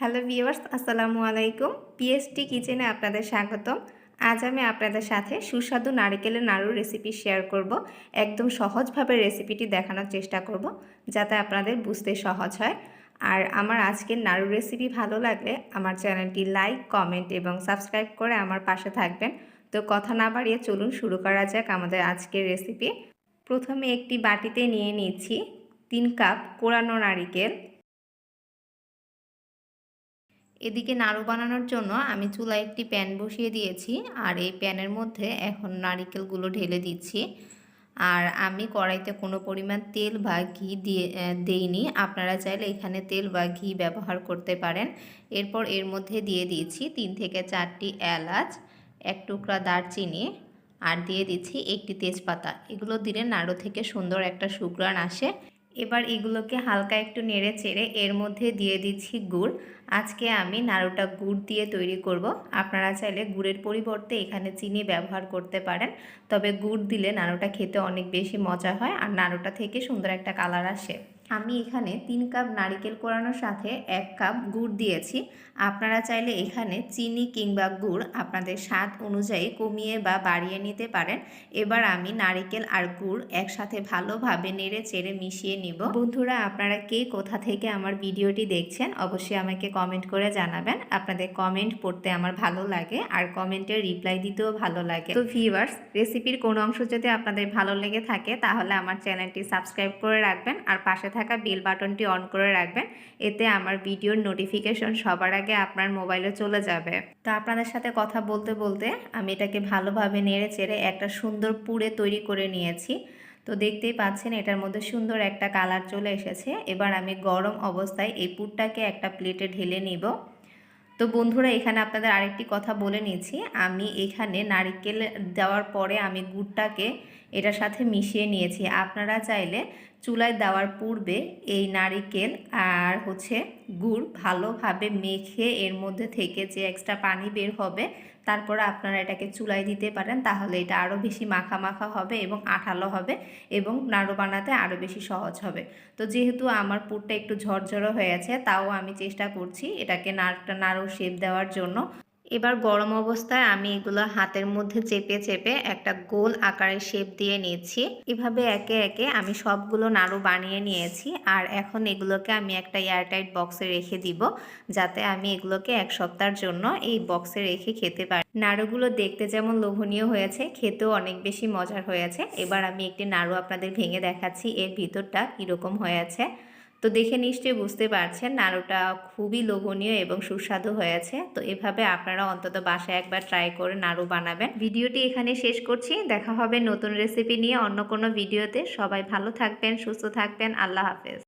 Hello viewers, আসসালামু আলাইকুম। PST কিচেনে আপনাদের স্বাগতম। আজ আমি আপনাদের সাথে সুস্বাদু নারিকেলের নাড়ুর রেসিপি শেয়ার করব। একদম সহজভাবে রেসিপিটি দেখানোর চেষ্টা করব, যাতে আপনাদের বুঝতে সহজ হয়। আর আমার আজকের নাড়ুর রেসিপি ভালো লাগলে আমার চ্যানেলটি লাইক কমেন্ট এবং সাবস্ক্রাইব করে আমার পাশে থাকবেন। তো কথা না বাড়িয়ে চলুন শুরু করা যাক আমাদের আজকের রেসিপি প্রথমে একটি বাটিতে নিয়ে নিচ্ছি তিন কাপ কোরানো নারিকেল এদিকে নাড়ু বানানোর জন্য আমি চুলায় একটি প্যান বসিয়ে দিয়েছি আর এই প্যানের মধ্যে এখন নারিকেলগুলো ঢেলে দিচ্ছি। আর আমি কড়াইতে কোনো পরিমাণ তেল বা ঘি দিয়ে দেইনি। আপনারা চাইলে এখানে তেল বা ঘি ব্যবহার করতে পারেন। এরপর এর মধ্যে দিয়ে দিয়েছি তিন থেকে চারটি এলাচ, এক টুকরা দারচিনি আর দিয়ে দিচ্ছি একটি তেজপাতা। এগুলো দিলে নাড়ু থেকে সুন্দর একটা সুগ্রাণ আসে। এবার এগুলোকে হালকা একটু নেড়ে চেড়ে এর মধ্যে দিয়ে দিচ্ছি গুড়। আজকে আমি নাড়ুটা গুড় দিয়ে তৈরি করব। আপনারা চাইলে গুড়ের পরিবর্তে এখানে চিনি ব্যবহার করতে পারেন। তবে গুড় দিলে নাড়ুটা খেতে অনেক বেশি মজা হয় আর নাড়ুটা থেকে সুন্দর একটা কালার আসে। আমি এখানে তিন কাপ নারিকেল কোরানোর সাথে এক কাপ গুড় দিয়েছি। আপনারা চাইলে এখানে চিনি কিংবা গুড় আপনাদের স্বাদ অনুযায়ী কমিয়ে বা বাড়িয়ে নিতে পারেন। এবার আমি নারিকেল আর গুড় একসাথে ভালোভাবে নেড়ে চেড়ে মিশিয়ে নিব। বন্ধুরা, আপনারা কে কোথা থেকে আমার ভিডিওটি দেখছেন অবশ্যই আমাকে কমেন্ট করে জানাবেন। আপনাদের কমেন্ট পড়তে আমার ভালো লাগে আর কমেন্টের রিপ্লাই দিতেও ভালো লাগে। তো ভিউয়ার্স, রেসিপির কোনো অংশ যদি আপনাদের ভালো লেগে থাকে তাহলে আমার চ্যানেলটি সাবস্ক্রাইব করে রাখবেন আর পাশে থাকা বেল বাটনটি অন করে রাখবেন। এতে আমার ভিডিওর নোটিফিকেশন সবার আগে আপনার মোবাইলে চলে যাবে। তো আপনাদের সাথে কথা বলতে বলতে আমি এটাকে ভালোভাবে নেড়ে চেড়ে একটা সুন্দর পুরে তৈরি করে নিয়েছি। তো দেখতেই পাচ্ছেন এটার মধ্যে সুন্দর একটা কালার চলে এসেছে। এবার আমি গরম অবস্থায় এই পুরটাকে একটা প্লেটে ঢেলে নিব। তো বন্ধুরা, এখানে আপনাদের আরেকটি কথা বলে নিচ্ছি। আমি এখানে নারিকেল দেওয়ার পরে আমি গুড়টাকে এটার সাথে মিশিয়ে নিয়েছি। আপনারা চাইলে চুলায় দেওয়ার পূর্বে এই নারিকেল আর হচ্ছে গুড় ভালোভাবে মেখে এর মধ্যে থেকে যে এক্সট্রা পানি বের হবে, তারপরে আপনারা এটাকে চুলায় দিতে পারেন, তাহলে এটা আরও বেশি মাখা মাখা হবে এবং আঠালো হবে এবং নাড়ু বানাতে আরও বেশি সহজ হবে। তো যেহেতু আমার পুরটা একটু ঝরঝরো হয়েছে তাও আমি চেষ্টা করছি এটাকে নাড়টা নাড়ু শেপ দেওয়ার জন্য। এবার গরম অবস্থায় আমি এগুলো হাতের মধ্যে চেপে চেপে একটা গোল আকারের শেপ দিয়ে নিয়েছি। এভাবে একে একে আমি সবগুলো নাড়ু বানিয়ে নিয়েছি আর এখন এগুলোকে আমি একটা এয়ারটাইট বক্সে রেখে দিব যাতে আমি এগুলোকে এক সপ্তাহের জন্য এই বক্সে রেখে খেতে পারি। নাড়ুগুলো দেখতে যেমন লোভনীয় হয়েছে, খেতেও অনেক বেশি মজার হয়েছে। এবার আমি একটি নাড়ু আপনাদের ভেঙে দেখাচ্ছি, এর ভিতরটা কীরকম হয়েছে। তো দেখে নিশ্চয়ই বুঝতে পারছেন, নাড়ুটা খুবই লোভনীয় এবং সুস্বাদু হয়েছে। তো এভাবে আপনারা অন্তত বাসায় একবার ট্রাই করে নাড়ু বানাবেন। ভিডিওটি এখানে শেষ করছি। দেখা হবে নতুন রেসিপি নিয়ে অন্য কোনো ভিডিওতে। সবাই ভালো থাকবেন, সুস্থ থাকবেন। আল্লাহ হাফেজ।